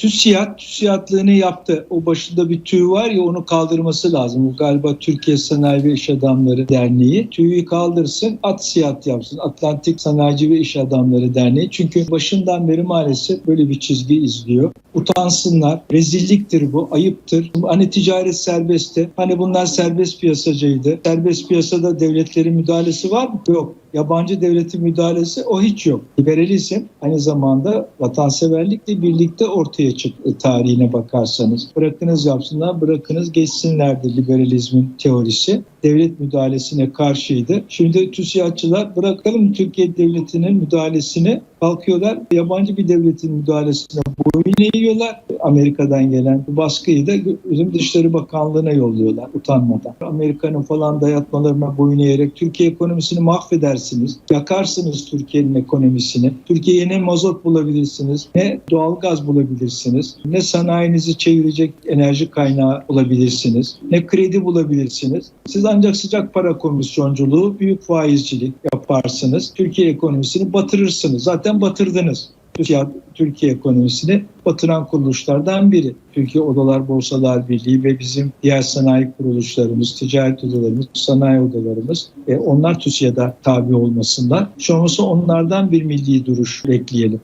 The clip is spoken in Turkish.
TÜSİAD TÜSİAD'lığını yaptı. O başında bir tüy var ya onu kaldırması lazım. Bu galiba Türkiye Sanayi ve İş Adamları Derneği. TÜY'ü kaldırsın, ATSİAD yapsın. Atlantik Sanayici ve İş Adamları Derneği. Çünkü başından beri maalesef böyle bir çizgi izliyor. Utansınlar. Rezilliktir bu, ayıptır. Hani ticaret serbestti. Hani bunlar serbest piyasacıydı. Serbest piyasada devletlerin müdahalesi var mı? Yok. Yabancı devletin müdahalesi o hiç yok. Liberalizm aynı zamanda vatanseverlikle birlikte ortaya çıktı tarihine bakarsanız. Bırakınız yapsınlar, bırakınız geçsinlerdi liberalizmin teorisi. Devlet müdahalesine karşıydı. Şimdi TÜSİAD'çılar bırakalım Türkiye devletinin müdahalesini kalkıyorlar. Yabancı bir devletin müdahalesine boyun eğiyorlar. Amerika'dan gelen bu baskıyı da bizim Dışişleri Bakanlığı'na yolluyorlar utanmadan. Amerika'nın falan dayatmalarına boyun eğerek Türkiye ekonomisini mahvedersiniz. Yakarsınız Türkiye'nin ekonomisini. Türkiye'ye ne mazot bulabilirsiniz, ne doğalgaz bulabilirsiniz, ne sanayinizi çevirecek enerji kaynağı bulabilirsiniz, ne kredi bulabilirsiniz. Siz ancak sıcak para komisyonculuğu, büyük faizcilik yaparsınız. Türkiye ekonomisini batırırsınız. Zaten batırdınız. Türkiye, Türkiye ekonomisini batıran kuruluşlardan biri. Türkiye Odalar Borsalar Birliği ve bizim diğer sanayi kuruluşlarımız, ticaret odalarımız, sanayi odalarımız e, onlar TÜSİAD'a tabi olmasınlar. Şu olmasa onlardan bir milli duruş bekleyelim.